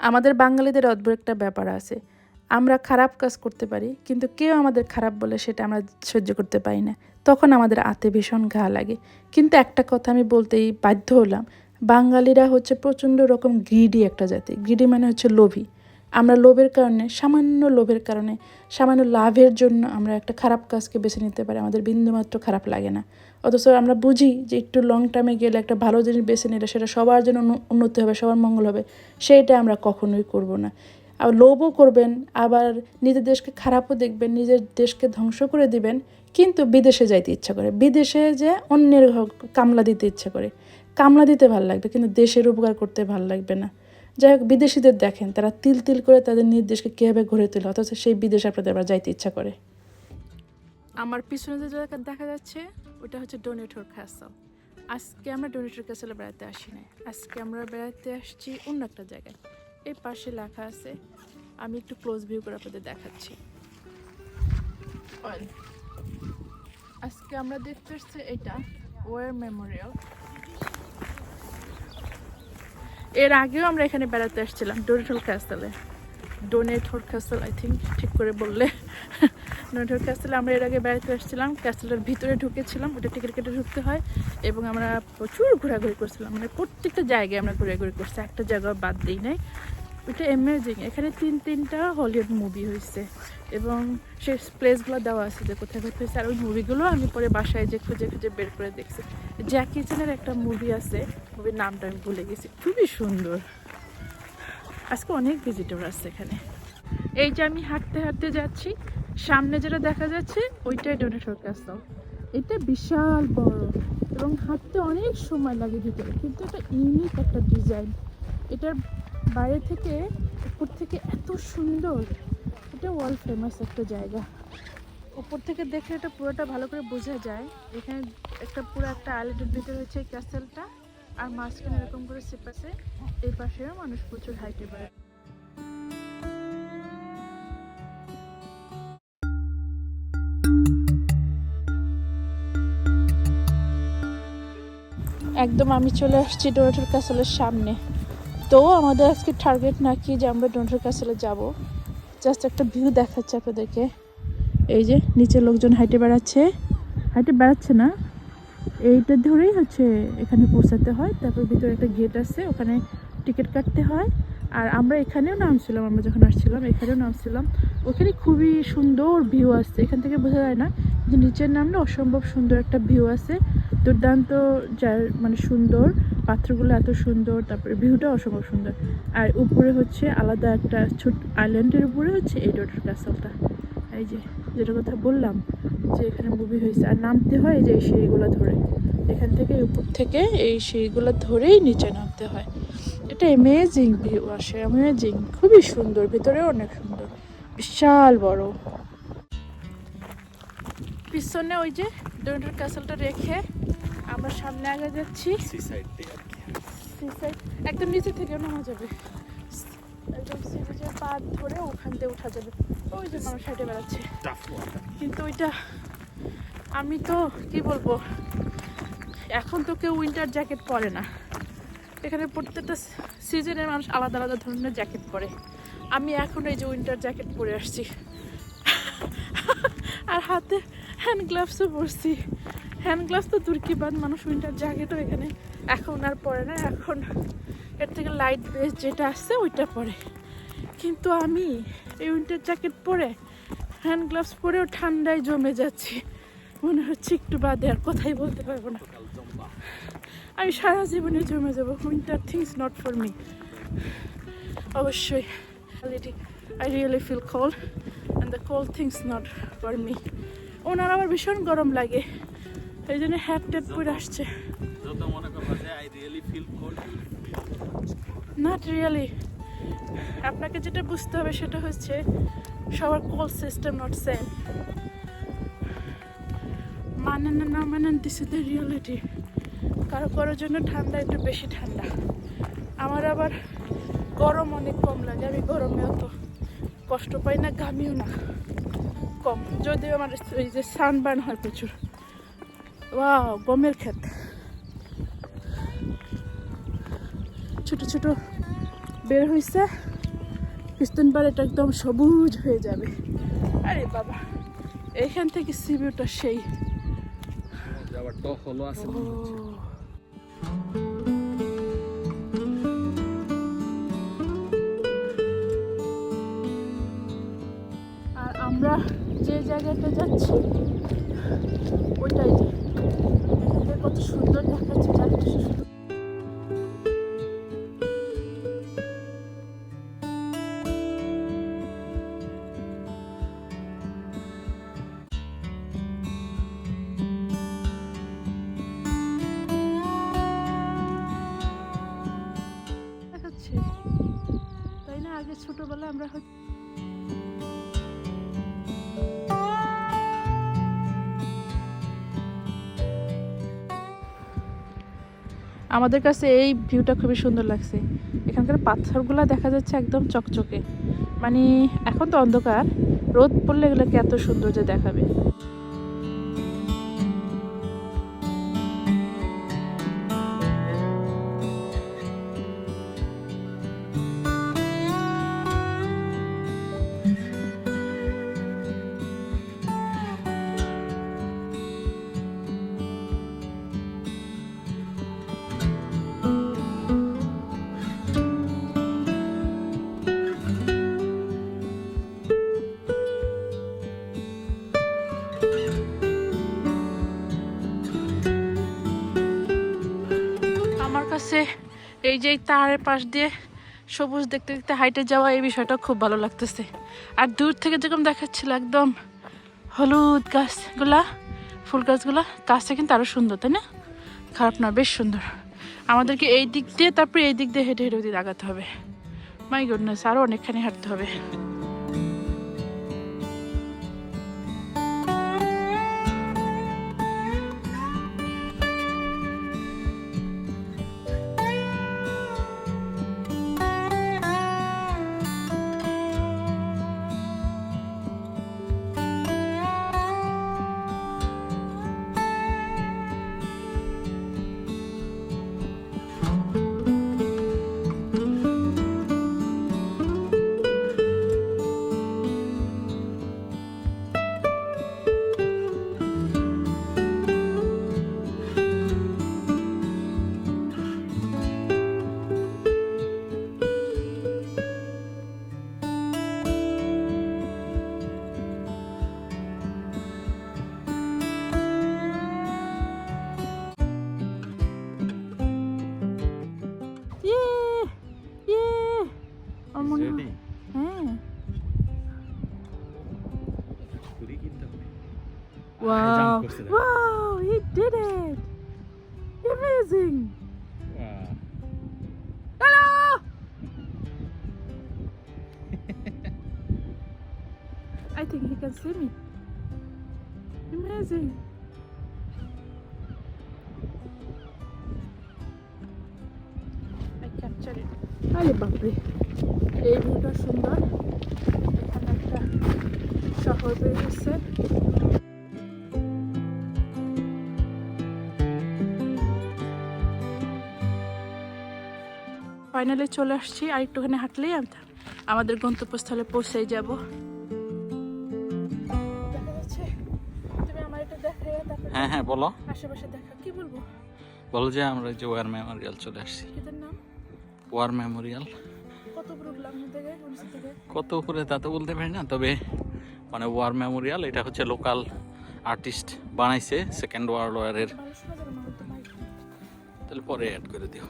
আমাদের বাঙালিদের অদ্ভুত একটা ব্যাপার আছে। আমরা খারাপ কাজ করতে পারি, কিন্তু কেউ আমাদের খারাপ বলে সেটা আমরা সহ্য করতে পারি না। তখন আমাদের আতে ভীষণ ঘা লাগে। কিন্তু একটা কথা আমি বলতেই বাধ্য হলাম, বাঙালিরা হচ্ছে প্রচণ্ড রকম গ্রিডি একটা জাতি। গ্রিডি মানে হচ্ছে লোভী। আমরা লোভের কারণে, সামান্য লোভের কারণে, সামান্য লাভের জন্য আমরা একটা খারাপ কাজকে বেছে নিতে পারি, আমাদের বিন্দুমাত্র খারাপ লাগে না। অথচ আমরা বুঝি যে একটু লং টার্মে গেলে একটা ভালো জিনিস বেছে নিলে সেটা সবার জন্য উন্ন- উন্নতি হবে, সবার মঙ্গল হবে সেইটা আমরা কখনোই করব না। আর লোভও করবেন, আবার নিজের দেশকে খারাপও দেখবেন, নিজের দেশকে ধ্বংস করে দিবেন, কিন্তু বিদেশে যাইতে ইচ্ছা করে। বিদেশে যে অন্যের কামলা দিতে ইচ্ছা করে। কামলা দিতে ভালো লাগবে, কিন্তু দেশের উপকার করতে ভালো লাগবে না। যাই হোক, বিদেশিদের দেখেন, তারা তিল তিল করে তাদের নিজ দেশকে কীভাবে ঘুরে তোলে, অথচ সেই বিদেশে আপনাদের আবার যাইতে ইচ্ছা করে। আমার পিছনে যে জায়গা দেখা যাচ্ছে, ওটা হচ্ছে ডোনেটর ক্যাসেল আজকে আমরা ডোনেটর ক্যাসেলে বেড়াতে আসি না আজকে আমরা বেড়াতে আসছি অন্য একটা জায়গায়। এই পাশে লেখা আছে, আমি একটু ক্লোজ ভিউ করে আপনাদের দেখাচ্ছি। আজকে আমরা দেখতে এসছি এটা ওয়ার মেমোরিয়াল। এর আগেও আমরা এখানে বেড়াতে আসছিলাম, ডোনেটর ক্যাস্টেলে ডোনেটর ক্যাস্টেল আই থিঙ্ক ঠিক করে বললে। ডোনেটর ক্যাস্টেলে আমরা এর আগে বেড়াতে আসছিলাম ক্যাস্টেলের ভিতরে ঢুকেছিলাম, ওটা টিকিট কেটে ঢুকতে হয়, এবং আমরা প্রচুর ঘোরাঘুরি করছিলাম। মানে প্রত্যেকটা জায়গায় আমরা ঘোরাঘুরি করছি, একটা জায়গা বাদ দিই নাই। ওটা অ্যামেজিং এখানে তিন তিনটা হলিউড মুভি হয়েছে এবং সেই প্লেসগুলো দেওয়া আছে যে কোথায় কোথায় হয়েছে। আর ওই মুভিগুলো আমি পরে বাসায় যে খুঁজে খুঁজে বের করে দেখছি। জ্যাকি চ্যানের একটা মুভি আছে মুভির নামটা আমি ভুলে গেছি। খুবই সুন্দর। আজকে অনেক ভিজিটর আসছে এখানে। এই যে আমি হাঁটতে হাঁটতে যাচ্ছি, সামনে যেটা দেখা যাচ্ছে, ওইটাই ডোনেটর ক্যাসেল এটা বিশাল বড় এবং হাঁটতে অনেক সময় লাগে ভিতরে। কিন্তু এটা ইউনিক একটা ডিজাইন এটার বাইরে থেকে উপর থেকে এত সুন্দর। এটা ওয়ার্ল্ড ফেমাস একটা জায়গা। উপর থেকে দেখে এটা পুরোটা ভালো করে বোঝা যায়। এখানে একটা পুরো একটা আইল্যান্ডের ভিতরে হচ্ছে এই ক্যাসেলটা আর মাঝখানে এরকম করে সেপাশে এই পাশেও মানুষ প্রচুর হাইটে পারে একদম আমি চলে আসছি ডোনেটর ক্যাসেলের সামনে। তো আমাদের আজকে টার্গেট নাকি যে আমরা ডোনেটর ক্যাসেলে যাব। জাস্ট একটা ভিউ দেখাচ্ছে আপনাদেরকে। এই যে নিচে লোকজন হাইটে বেড়াচ্ছে। হাইটে বেড়াচ্ছে না। এইটা ধরেই হচ্ছে এখানে পৌঁছাতে হয়। তারপর ভিতরে একটা গেট আছে, ওখানে টিকিট কাটতে হয়। আর আমরা এখানেও নামছিলাম, আমরা যখন আসছিলাম, এখানেও নামছিলাম। ওখানে খুবই সুন্দর ভিউ আসছে এখান থেকে বোঝা যায় না যে নিচের নামলে অসম্ভব সুন্দর একটা ভিউ আছে। দুর্দান্ত যার মানে সুন্দর। পাত্রগুলো এত সুন্দর, তারপরে ভিউটা অসম্ভব সুন্দর। আর উপরে হচ্ছে আলাদা একটা ছোট আইল্যান্ডের উপরে হচ্ছে এই ডোটার ক্যাসেলটা এই যে, যেটা কথা বললাম যে এখানে মুভি হয়েছে। আর নামতে হয় যে এই সিঁড়িগুলো ধরে। এখান থেকে উপর থেকে এই সিঁড়িগুলো ধরেই নিচে নামতে হয়। এটা অ্যামেজিং ভিউ আসে অ্যামেজিং খুবই সুন্দর, ভিতরেও অনেক সুন্দর। বিশাল বড়। পিছনে ওই যে ডোনেটর ক্যাসেলটা রেখে আমরা সামনে আগে যাচ্ছি। Seaside, একদম নিচে থেকে নামা যাবে। একদম সিরিজের পাত ধরে ওখান দিয়ে উঠা যাবে। ওই যে মানুষ হাঁটে বেড়াচ্ছে। কিন্তু ওইটা আমি তো কি বলব এখন তো কেউ উইন্টার জ্যাকেট পরে না। এখানে প্রত্যেকটা সিজনের মানুষ আলাদা আলাদা ধরনের জ্যাকেট পরে। আমি এখন এই যে উইন্টার জ্যাকেট পরে আসছি। আর হাতে হ্যান্ড গ্লাভসও পরছি। হ্যান্ড গ্লাভস তো তুর্কি বাদ, মানুষ উইন্টার জ্যাকেটও এখানে। এখন আর পরে না, এখন এর থেকে লাইট বেস যেটা আসছে ওইটা পরে। কিন্তু আমি এই উইন্টার জ্যাকেট পরে, হ্যান্ড গ্লাভস পরেও ঠান্ডায় জমে যাচ্ছি। মনে হচ্ছে একটু বাদে, আর কথাই বলতে পারব না। আমি সারা জীবনে জমে যাব winter things not for me অবশ্যই I really feel cold and the cold things not for me ওনার আবার ভীষণ গরম লাগে। এই জন্য হ্যাট ট্যাপ করে আসছে। মনে নট রিয়েলি আপনাকে যেটা বুঝতে হবে সেটা হচ্ছে সবার কল সিস্টেম নট সেম মানেন না না মানেন দিস ইজ দ্য রিয়েলিটি কারও কারোর জন্য ঠান্ডা একটু বেশি ঠান্ডা। আমার আবার গরম অনেক কম লাগে আমি গরমে অত কষ্ট পাই না ঘামিও না কম। যদিও আমার এই যে সানবার্ন হয় প্রচুর। গমের ক্ষেত। ছোট ছোট বের হয়েছে কিছুদিন পর এটা একদম সবুজ হয়ে যাবে। আরে বাবা এখান থেকে সিভিউটা সেই। আবার টক হলো আছে। ও। আর আমরা যে জায়গাটা যাচ্ছি ওইটাই সুন্দর দেখাচ্ছে না? আগে ছোটবেলায় আমরা হয়তো আমাদের কাছে এই ভিউটা খুবই সুন্দর লাগছে। এখানকার পাথরগুলো দেখা যাচ্ছে একদম চকচকে। মানে এখন তো অন্ধকার, রোদ পড়লে এগুলোকে এত সুন্দর যে দেখাবে। এই যে তারের পাশ দিয়ে সবুজ দেখতে দেখতে হাইটে যাওয়া এই বিষয়টা খুব ভালো লাগতেছে। আর দূর থেকে যেরকম দেখাচ্ছিল একদম হলুদ গাছগুলা, ফুল গাছগুলা, গাছটা কিন্তু আরও সুন্দর, তাই না? খারাপ না, বেশ সুন্দর। আমাদেরকে এই দিক দিয়ে, তারপরে এই দিক দিয়ে হেঁটে হেঁটে আগাতে হবে। মাই গুডনেস আরও অনেকখানি হাঁটতে হবে। Amazing! Wow. Hello! I think he can see me. Amazing! I captured it. আরে বাপরে এই ভিউটা সুন্দর এখানে একটা শহর বের ফাইনালি চলে আসছি আর একটুখানি হাঁটলেই আমি আমাদের গন্তব্যস্থলে পৌঁছে যাব। হ্যাঁ হ্যাঁ বলো। আশেপাশে দেখা কি বলব? বলো যে আমরা যে ওয়ার মেমোরিয়াল চলে আসছি। ওয়ার মেমোরিয়াল কত উপরে তা তো বলতে পারি না তবে মানে ওয়ার মেমোরিয়াল এটা হচ্ছে লোকাল আর্টিস্ট বানাইছে সেকেন্ড ওয়ার্ল্ড ওয়ারের তাহলে পরে অ্যাড করে দিও।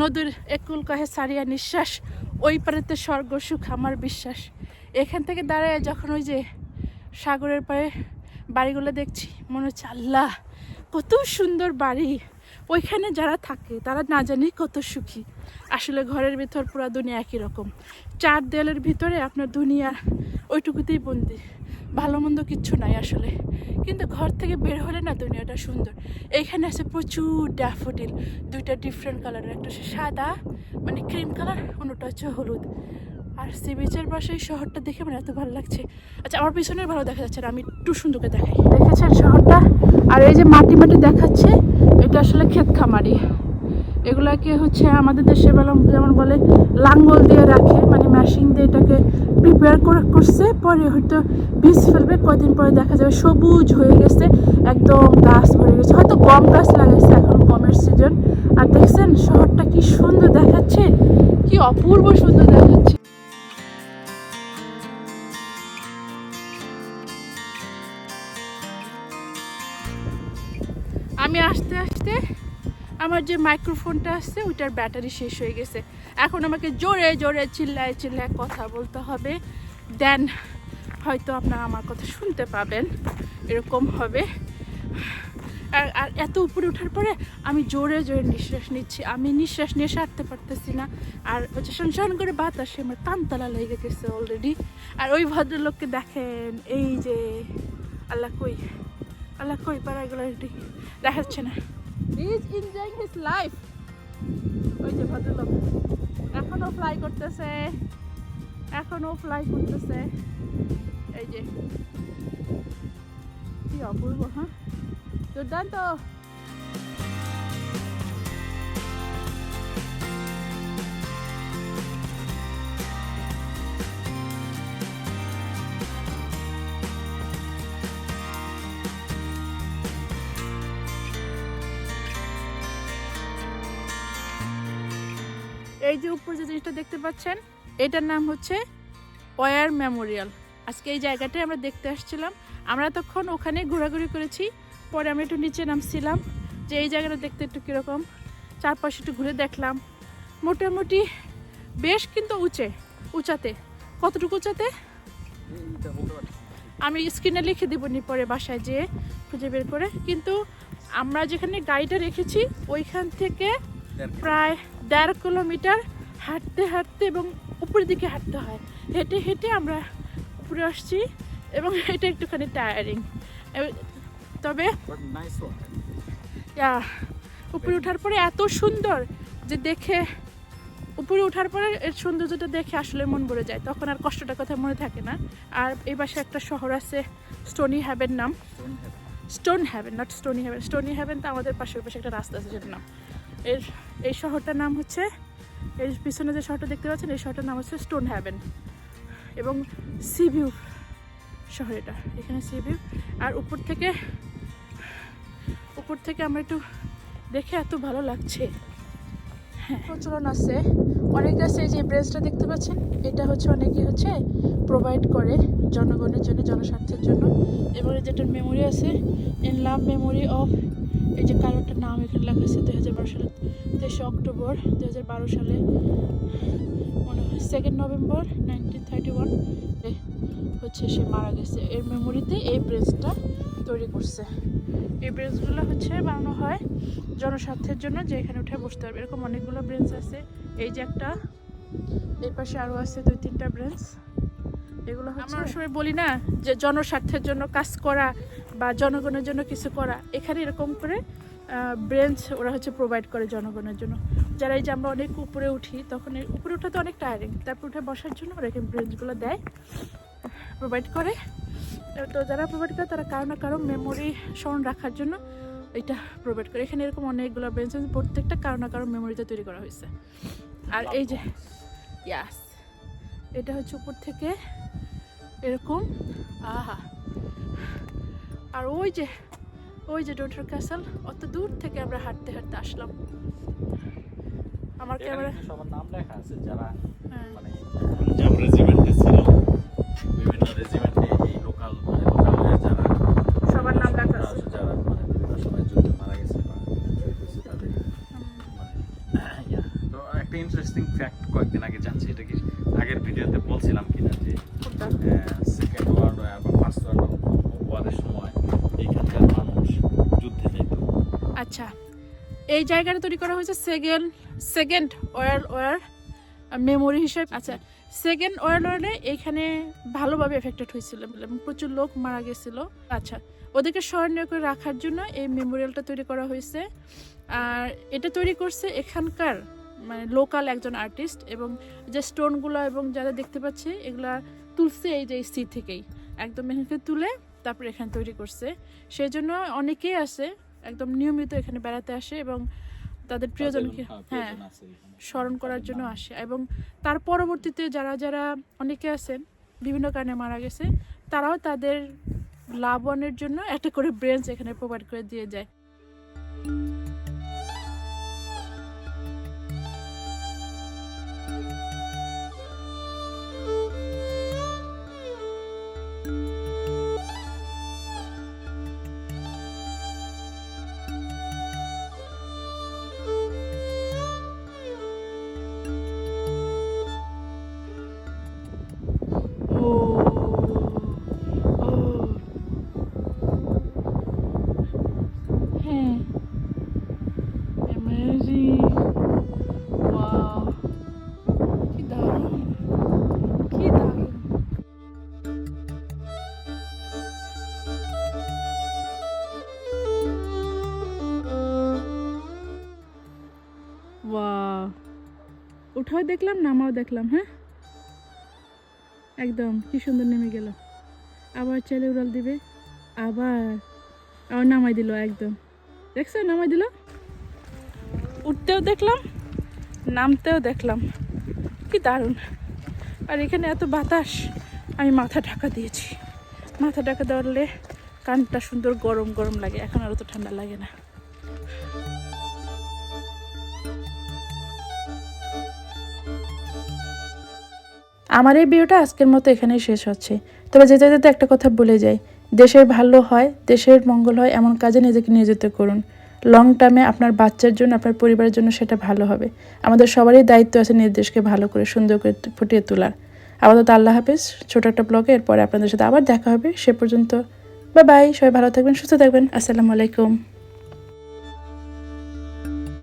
নদীর একুল কহে সারিয়া নিঃশ্বাস, ওই পারেতে স্বর্গ, সুখ আমার বিশ্বাস। এখান থেকে দাঁড়ায় যখন ওই যে সাগরের পাড়ে বাড়িগুলো দেখছি, মনে হচ্ছে আল্লাহ, কত সুন্দর বাড়ি। ওইখানে যারা থাকে, তারা না জানি কত সুখী। আসলে ঘরের ভিতর পুরো দুনিয়া একই রকম। চার দেয়ালের ভিতরে আপনার দুনিয়া ওইটুকুতেই বন্দি। ভালো মন্দ কিচ্ছু নাই আসলে। কিন্তু ঘর থেকে বের হলে না দুনিয়াটা সুন্দর। এইখানে আছে প্রচুর ড্যাফোডিল, দুইটা ডিফারেন্ট কালারের একটা হচ্ছে সাদা মানে ক্রিম কালার অন্যটা হচ্ছে হলুদ। আর সি বিচের পাশে এই শহরটা দেখে আমার এত ভালো লাগছে। আচ্ছা আমার পিছনের ভালো দেখা যাচ্ছে না, আমি একটু সুন্দর করে দেখাই। দেখেছেন শহরটা? আর এই যে মাটি মাটি দেখাচ্ছে, এটা আসলে ক্ষেত খামারি। এগুলাকে হচ্ছে আমাদের দেশে যেমন বলে, লাঙ্গল দিয়ে রাখে মানে মেশিন দিয়ে এটাকে প্রিপেয়ার করে করছে, পরে হয়তো বীজ ফেলবে, কয়দিন পরে দেখা যাবে সবুজ হয়ে গেছে, একদম গাছ ভরে গেছে। হয়তো গম গাছ লাগাইছে এখন গমের সিজন আর দেখছেন শহরটা কি সুন্দর দেখাচ্ছে, কি অপূর্ব সুন্দর দেখাচ্ছে। আমি আস্তে আস্তে আমার যে মাইক্রোফোনটা আসছে, ওইটার ব্যাটারি শেষ হয়ে গেছে। এখন আমাকে জোরে জোরে চিল্লায় চিল্লায় কথা বলতে হবে। দেন হয়তো আপনারা আমার কথা শুনতে পাবেন। এরকম হবে। আর আর এত উপরে ওঠার পরে আমি জোরে জোরে নিঃশ্বাস নিচ্ছি। আমি নিঃশ্বাস নিয়ে সারতে পারতেছি না। আর হচ্ছে শনশন করে বাতাসে আমার তানতলা লেগে গেছে অলরেডি আর ওই ভদ্রলোককে দেখেন, এই যে, আল্লাহ কই? আল্লাহ কই? প্যারাগ্লাইডিং দেখা যাচ্ছে না। ইজ এনজয়িং হিজ লাইফ ওই যে ভদ্রলোক। এখনও ফ্লাই করতেছে। এখনও ফ্লাই করতেছে। এই যে। কি অপূর্ব হ্যাঁ? দুর্দান্ত। এই যে উপর যে জিনিসটা দেখতে পাচ্ছেন, এটার নাম হচ্ছে ওয়ার মেমোরিয়াল। আজকে এই জায়গাটায় আমরা দেখতে আসছিলাম। আমরা তখন ওখানে ঘোরাঘুরি করেছি, পরে আমি একটু নিচে নামছিলাম, যে এই জায়গাটা দেখতে একটু কীরকম। চারপাশে একটু ঘুরে দেখলাম। মোটামুটি বেশ কিন্তু উঁচে, উঁচাতে। কতটুকু উঁচাতে? আমি স্ক্রিনে লিখে দিব নি পরে বাসায় যেয়ে খুঁজে বের করে। কিন্তু আমরা যেখানে গাড়িটা রেখেছি, ওইখান থেকে প্রায় দেড় কিলোমিটার হাঁটতে হাঁটতে এবং উপরের দিকে হাঁটতে হয়। হেঁটে হেঁটে আমরা উপরে আসছি এবং এটা একটুখানি টায়ারিং তবে উপরে ওঠার পরে এত সুন্দর যে দেখে উপরে ওঠার পরে এর সৌন্দর্যটা দেখে আসলে মন ভরে যায়। তখন আর কষ্টটা কথা মনে থাকে না। আর এই পাশে একটা শহর আছে স্টোনি হ্যাভেন নাম। Stonehaven not Stony Haven Stony Haven তো আমাদের পাশের পাশে একটা রাস্তা আছে সেটার নাম। এর এই শহরটার নাম হচ্ছে, এর পিছনে যে শহরটা দেখতে পাচ্ছেন, এই শহরটার নাম হচ্ছে স্টোন হ্যাভেন এবং সিভিউ শহর এটা, এখানে সিভিউ আর উপর থেকে উপর থেকে আমরা একটু দেখে এত ভালো লাগছে। হ্যাঁ। প্রচলন আছে। অনেক আছে এই যে ব্রেঞ্চটা দেখতে পাচ্ছেন, এটা হচ্ছে অনেকে হচ্ছে প্রোভাইড করে জনগণের জন্য, জনস্বার্থের জন্য। এবং এই যেটার মেমোরি আছে ইন লাভ মেমোরি অফ এই যে কারোটার নাম এখানে লেখা আছে দুই হাজার বারো সালে তেইশে অক্টোবর দুই হাজার বারো সালে মনে হয় second November nineteen thirty one হচ্ছে সে মারা গেছে। এর মেমোরিতে এই ব্রেঞ্চটা তৈরি করছে। এই ব্রেঞ্চগুলো হচ্ছে বানানো হয় জনস্বার্থের জন্য যে এখানে উঠে বসতে পারবে। এরকম অনেকগুলো ব্রেঞ্চ আছে। এই যে একটা এই পাশে আরও আছে দুই তিনটা ব্রেঞ্চ এগুলো আমরা সময় বলি না যে জনস্বার্থের জন্য কাজ করা বা জনগণের জন্য কিছু করা এখানে এরকম করে ব্রেঞ্চ ওরা হচ্ছে প্রোভাইড করে জনগণের জন্য। যারা এই যে আমরা অনেক উপরে উঠি তখন উপরে ওঠা তো অনেক টায়ারিং তারপর উঠে বসার জন্য ওরা এখানে ব্রেঞ্চগুলো দেয় প্রোভাইড করে। তো যারা প্রোভাইড করে তারা কারও না কারও মেমোরি স্মরণ রাখার জন্য এটা প্রোভাইড করে। এখানে এরকম অনেকগুলো ব্রেঞ্চ প্রত্যেকটা কারও না কারও মেমোরিতে তৈরি করা হয়েছে। আর এই যে ইয়াস এটা হচ্ছে উপর থেকে এরকম আহা আর ওই যে ওই যে ডোটার ক্যাসেল অত দূর থেকে আমরা হাঁটতে হাঁটতে আসলাম। আমার ক্যামেরা সবার নাম লেখা আছে যারা হ্যাঁ। মানে যারা রেজিমেন্টে ছিল বিভিন্ন রেজিমেন্টে এই লোকাল লোকাল যারা সবার নাম লেখা আছে। যারা মানে বিভিন্ন সময় যুদ্ধে মারা গেছে বা তাদের মানে তো একটা ইন্টারেস্টিং ফ্যাক্ট কয়েকদিন আগে জানছি এটা কি আগের ভিডিওতে বলছিলাম কিনা যে? সেকেন্ড ওয়ার্ল্ড ওয়ার বা ফার্স্ট ওয়ার্ল্ড ওয়ারের সময় এইখানকার মানুষ যুদ্ধে যেত আচ্ছা এই জায়গাটা তৈরি করা হয়েছে second second war war memory হিসেবে। আচ্ছা সেকেন্ড ওয়ার্ল্ড ওয়ারে এখানে ভালোভাবে এফেক্টেড হয়েছিল এবং প্রচুর লোক মারা গেছিল। আচ্ছা ওদেরকে স্মরণীয় করে রাখার জন্য এই মেমোরিয়ালটা তৈরি করা হয়েছে। আর এটা তৈরি করছে এখানকার মানে লোকাল একজন আর্টিস্ট এবং যে স্টোনগুলো এবং যারা দেখতে পাচ্ছে, এগুলা তুলছে এই যে সি থেকেই। একদম এখানে তুলে তারপর এখানে তৈরি করছে। সেই জন্য অনেকেই আসে একদম নিয়মিত এখানে বেড়াতে আসে এবং তাদের প্রিয়জনকে হ্যাঁ স্মরণ করার জন্য আসে এবং তার পরবর্তীতে যারা যারা অনেকে আছেন বিভিন্ন কারণে মারা গেছে তারাও তাদের লাভবানের জন্য একটা করে ব্রেঞ্চ এখানে প্রোভাইড করে দিয়ে যায়। উঠাও দেখলাম, নামাও দেখলাম হ্যাঁ? একদম, কি সুন্দর নেমে গেল। আবার চাইলে উড়াল দিবে, আবার আবার নামাই দিল, একদম। দেখছ, নামাই দিল? উঠতেও দেখলাম, নামতেও দেখলাম। কি দারুণ। আর এখানে এত বাতাস, আমি মাথা ঢাকা দিয়েছি। মাথা ঢাকা দেওয়ালে কানটা সুন্দর গরম গরম লাগে, এখন আর অত ঠান্ডা লাগে না। আমার এই ভিডিওটা আজকের মতো এখানেই শেষ হচ্ছে। তবে যেতে যেতে একটা কথা বলে যাই। দেশের ভালো হয়, দেশের মঙ্গল হয়, এমন কাজে নিজেকে নিয়োজিত করুন। লং টার্মে আপনার বাচ্চার জন্য, আপনার পরিবারের জন্য সেটা ভালো হবে। আমাদের সবারই দায়িত্ব আছে নিজ দেশকে ভালো করে, সুন্দর করে ফুটিয়ে তোলার। আপাতত আল্লাহ হাফিজ। ছোট একটা ব্লগে এরপরে আপনাদের সাথে আবার দেখা হবে। সে পর্যন্ত বা বাই সবাই ভালো থাকবেন, সুস্থ থাকবেন। আসসালামু আলাইকুম।